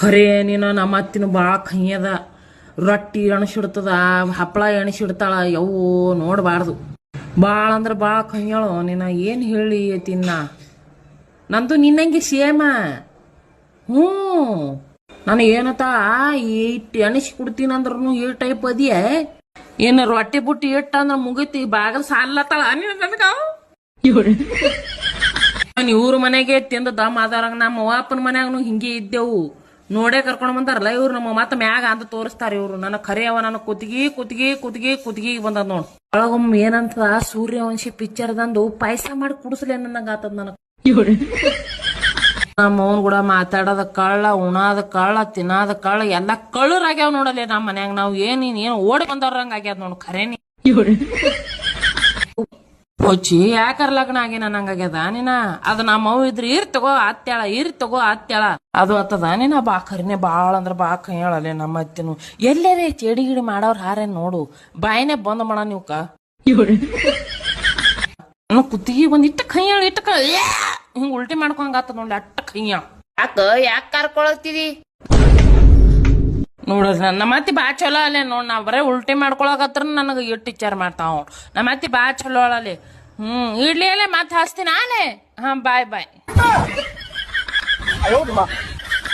ಖರೆ ನೀನು ನಮ್ಮ ಅತ್ತಿನ ಭಾಳ ಕೈಯದ ರೊಟ್ಟಿ ಎಣಸಿಡ್ತದ ಹಪ್ಪಳ ಎಣಸಿಡ್ತಾಳ ಯವ್ವು ನೋಡಬಾರ್ದು. ಭಾಳ ಅಂದ್ರೆ ಭಾಳ ಕೈಯಳು ನೀನು ಏನು ಹೇಳಿ ತಿನ್ನ? ನಂದು ನಿನ್ನಂಗೆ ಸೇಮ. ಹ್ಞೂ ನಾನು ಏನತ ಇಟ್ಟು ಎಣಸಿ ಕೊಡ್ತೀನಿ ಅಂದ್ರೂ ಈ ಟೈಪ್ ಅದಿಯೇ? ಏನು ರೊಟ್ಟಿ ಬುಟ್ಟಿ ಇಟ್ಟ ಅಂದ್ರೆ ಮುಗಿತಿ ಬಾಗಲ್ ಸಾಲತ್ತಾಳ ನೀನು ನನಗೆ? ನಾನು ಇವ್ರ ಮನೆಗೆ ತಿಂದ ದಮ್ ಆದವ್ರಂಗ ನಮ್ಮ ಅವ್ವಪ್ಪನ ಮನ್ಯಾಗನು ಹಿಂಗೆ ಇದ್ದೆವು. ನೋಡೇ ಕರ್ಕೊಂಡು ಬಂದಾರಲ್ಲ, ಇವ್ರು ನಮ್ಮ ಮತ್ತ ಮ್ಯಾಗ ಅಂತ ತೋರಿಸ್ತಾರ ಇವ್ರು. ನನ್ನ ಕರೆಯವ, ನನ್ನ ಕುತ್ತಿಗೆ ಕುತ್ತಿಗೆ ಕುತ್ತಿಗೆ ಕುತ್ತಿಗೆ ಬಂದದ ನೋಡ್. ಒಳಗೊಮ್ಮೆ ಏನಂತ ಸೂರ್ಯವಂಶಿ ಪಿಕ್ಚರ್ದಂದು ಪಾಯಸ ಮಾಡಿ ಕುಡಿಸ್ಲೇ ನನಗ ಆತದ ನನಗ. ನಮ್ಮ ಅವನ್ ಕೂಡ ಮಾತಾಡೋದ ಕಳ್ಳ, ಉಣಾದ ಕಳ್ಳ, ತಿನ್ನಾದ ಕಳ್ಳ, ಎಲ್ಲ ಕಳ್ಳರಾಗ್ಯಾವ ನೋಡಲ್ಲೇ ನಮ್ಮ ಮನ್ಯಾಗ. ನಾವು ಏನು, ಏನ್ ಓಡಿ ಬಂದವ್ರಂಗ ಆಗ್ಯಾದ ನೋಡ್. ಖರೇನಿ. ಹೊಚ್ಚಿ ಯಾಕರ್ ಲಗ್ನ ಆಗಿ ನಂಗಾಗ್ಯದ? ನೀನ ಅದ ನಮ್ಮ ಅವ್ ಇದ್ರ ಇರ್ ತಗೋ ಆತ್ಯಾಳ ಇರ್ ತಗೋ ಆತ್ಯಾಳ. ಅದು ಅತ್ತದ? ನೀನ ಬಾ ಖರಿನೆ ಬಾಳ ಅಂದ್ರ ಬಾ ಕೈಯಾಳಲೆ ನಮ್ಮ ಅತ್ತಿನು. ಎಲ್ಲರೇ ಚೇಡಿ ಗಿಡಿ ಮಾಡೋರ್ ಹಾರೇನ್ ನೋಡು. ಬಾಯಿನೇ ಬಂದ್ ಮಾಡ ನೀವ್ಕ. ಕುತ್ತಿಗೆ ಬಂದ್ ಇಟ್ಟ ಕೈಯಾಳ ಇಟ್ಟ ಕೈ ಹಿಂಗ್ ಉಲ್ಟಿ ಮಾಡ್ಕೊಂಗಾತ ಆತದ ನೋಡಿ ಅಟ್ಟ ಕೈಯ ಯಾಕ ಯಾಕ ಕರ್ಕೊಳತ್ತಿದಿ ನೋಡ್ರಿ ನಮ್ಮ ಅತ್ತಿ ಬಾ ಚಲೋ ಅಲ್ಲೇ ನೋಡ್ ನಾ ಬರೇ ಉಲ್ಟಿ ಮಾಡ್ಕೊಳಕತ್ರ ನನಗೆ ಇಟ್ಟು ವಿಚಾರ ಮಾಡ್ತಾವ ನಮ್ಮ ಅತ್ತಿ ಬಾ ಚಲೋ ಅಲ್ಲೇ ಹ್ಮ್ ಇಡ್ಲಿ ಅಲ್ಲೇ ಮತ್ತೆ ಹಚ್ತೀನಿ ಆಲೆ ಹಾ ಬಾಯ್ ಬಾಯ್